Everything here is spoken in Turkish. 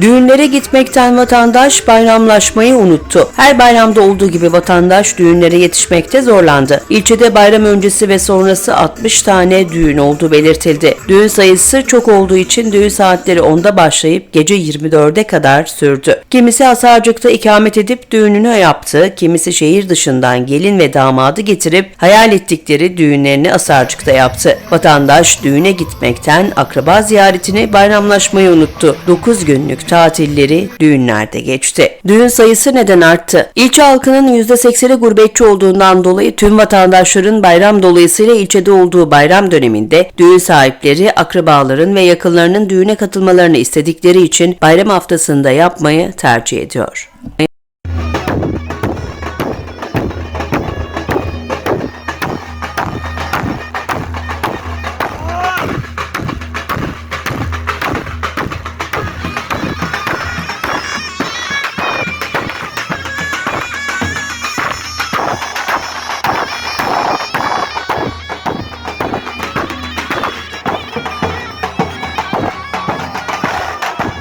Düğünlere gitmekten vatandaş bayramlaşmayı unuttu. Her bayramda olduğu gibi vatandaş düğünlere yetişmekte zorlandı. İlçede bayram öncesi ve sonrası 60 tane düğün olduğu belirtildi. Düğün sayısı çok olduğu için düğün saatleri 10'da başlayıp gece 24'e kadar sürdü. Kimisi Asarcık'ta ikamet edip düğününü yaptı, kimisi şehir dışından gelin ve damadı getirip hayal ettikleri düğünlerini Asarcık'ta yaptı. Vatandaş düğüne gitmekten akraba ziyaretini bayramlaşmayı unuttu. 9 günlük tatilleri düğünlerde geçti. Düğün sayısı neden arttı? İlçe halkının %80'i gurbetçi olduğundan dolayı tüm vatandaşların bayram dolayısıyla ilçede olduğu bayram döneminde düğün sahipleri akrabaların ve yakınlarının düğüne katılmalarını istedikleri için bayram haftasında yapmayı tercih ediyor.